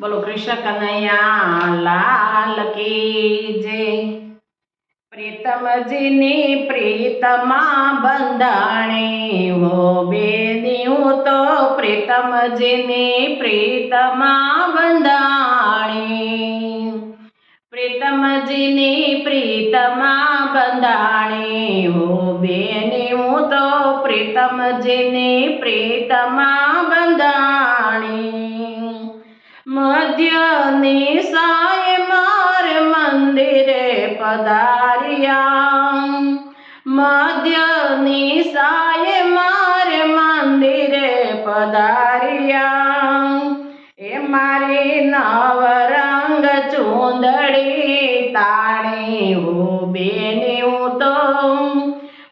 બોલો, કૃષ્ણ કનૈયા, લાલ કી જય પ્રીતમજીની પ્રીતમાં બંધાણી હો હું તો પ્રીતમજીની પ્રીતમાં બંધાણી. પ્રીતમજીની પ્રીતમાં બંધાણી હો બેની હું તો પ્રીતમજીની પ્રીતમાં બંધાણી. મધ્યની સાય માર મંદિરે પધાર્યા. મધ્યની સાય માર મંદિરે પધાર્યા. એ મારી નવરંગ ચૂંદડી તાણી હું બેની હું તો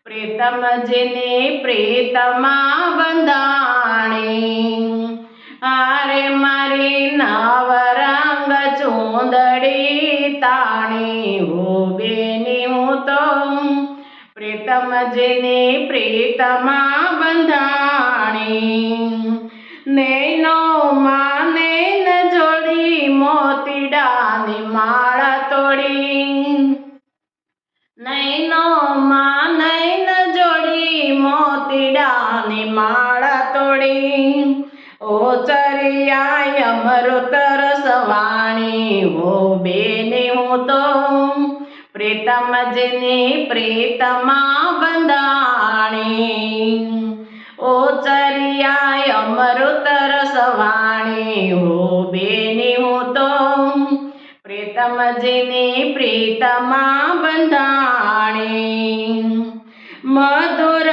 પ્રીતમજીની પ્રીતમા બંધાણી હું જેને પ્રીતમાં બંધાણી. નૈનો માને ન જોડી, મોતીડાની માળા તોડી. નૈનો માં નૈન જોડી, મોતીડાની માળા તોડી. ઓ ચરિયા અમૃત રસવાણી હો બેની હું તો પ્રીતમજીની પ્રીતમાં બંધાણી ઓ ચરિયા અમૃત રસવાણી હો બેની હું તો પ્રીતમજીની પ્રીતમાં બંધાણી મધુર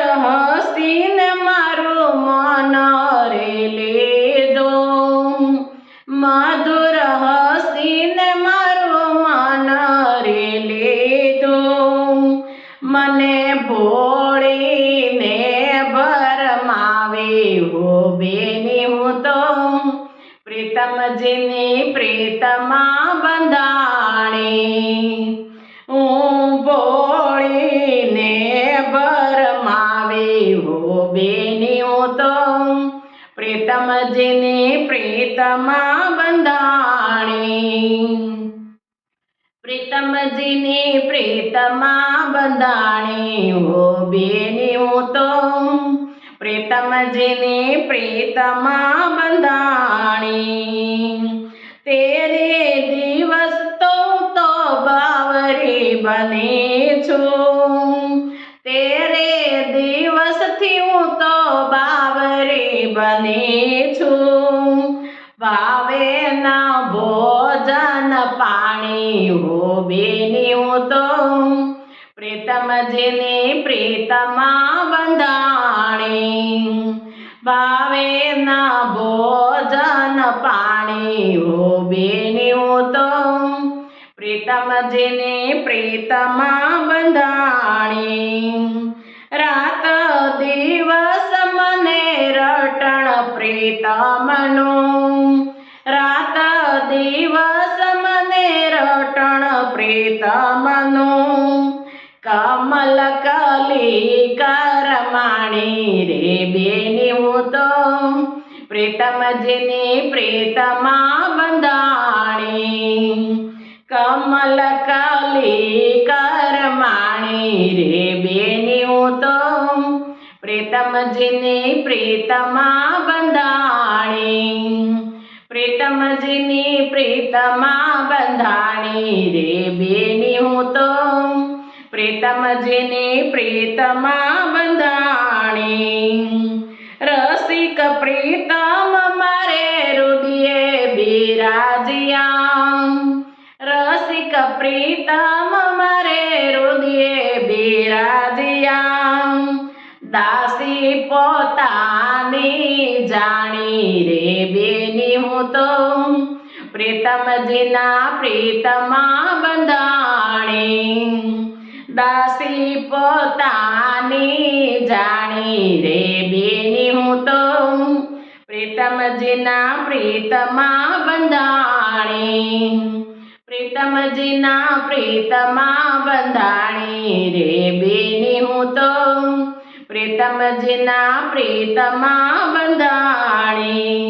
મને ભોળીને ભરમાવે હો બેની હું તો પ્રીતમજીની પ્રીતમાં બંધાણી. હું ભોળીને ભરમાવે હો બેની હું તો પ્રીતમજીની પ્રીતમાં બંધાણી. પ્રીતમજીની પ્રીતમાં બંધાણી હો બેની હું તો પ્રીતમજીની પ્રીતમાં બંધાણી. તેરે દિવસ તો તો બાવરી બને છું. તેરે દિવસથી હું તો બાવરી બને છું. ભાવે ના ભોજન પાણી હો બેની હું જેને પ્રીતમાં બંધાણી. ભાવે ના ભોજન પાણી હો બેની તો તો પ્રીતમજીની પ્રીતમાં બંધાણી. રાત દિવસ મને રટણ પ્રીતમનું. પ્રીતમનું કમલ કલી કરમાણી રે બેની હું તો પ્રીતમજીની પ્રીતમાં બંધાણી કમલ કલી કરમાણી રે બેની હું તો પ્રીતમજીની પ્રીતમાં બંધાણી પ્રીતમજીની પ્રીતમાં બંધાણી રે બેની હું તો. પ્રીતમજીની પ્રીતમાં બંધાણી. રસિક પ્રીતમ મારે રુદિયે બિરાજ્યા. રસિક પ્રીતમ મારે રુદિયે બિરાજ્યા. દાસી પોતાની જાણી રે બેની હું તો. પ્રીતમજીના પ્રીતમાં બંધાણી. દાસી પોતાની જાણી રે બેની હું તો. પ્રીતમજીના પ્રીતમાં બંધાણી. પ્રીતમજીના પ્રીતમાં બંધાણી રે બેની હું તો. પ્રીતમજીના પ્રીતમાં બંધાણી.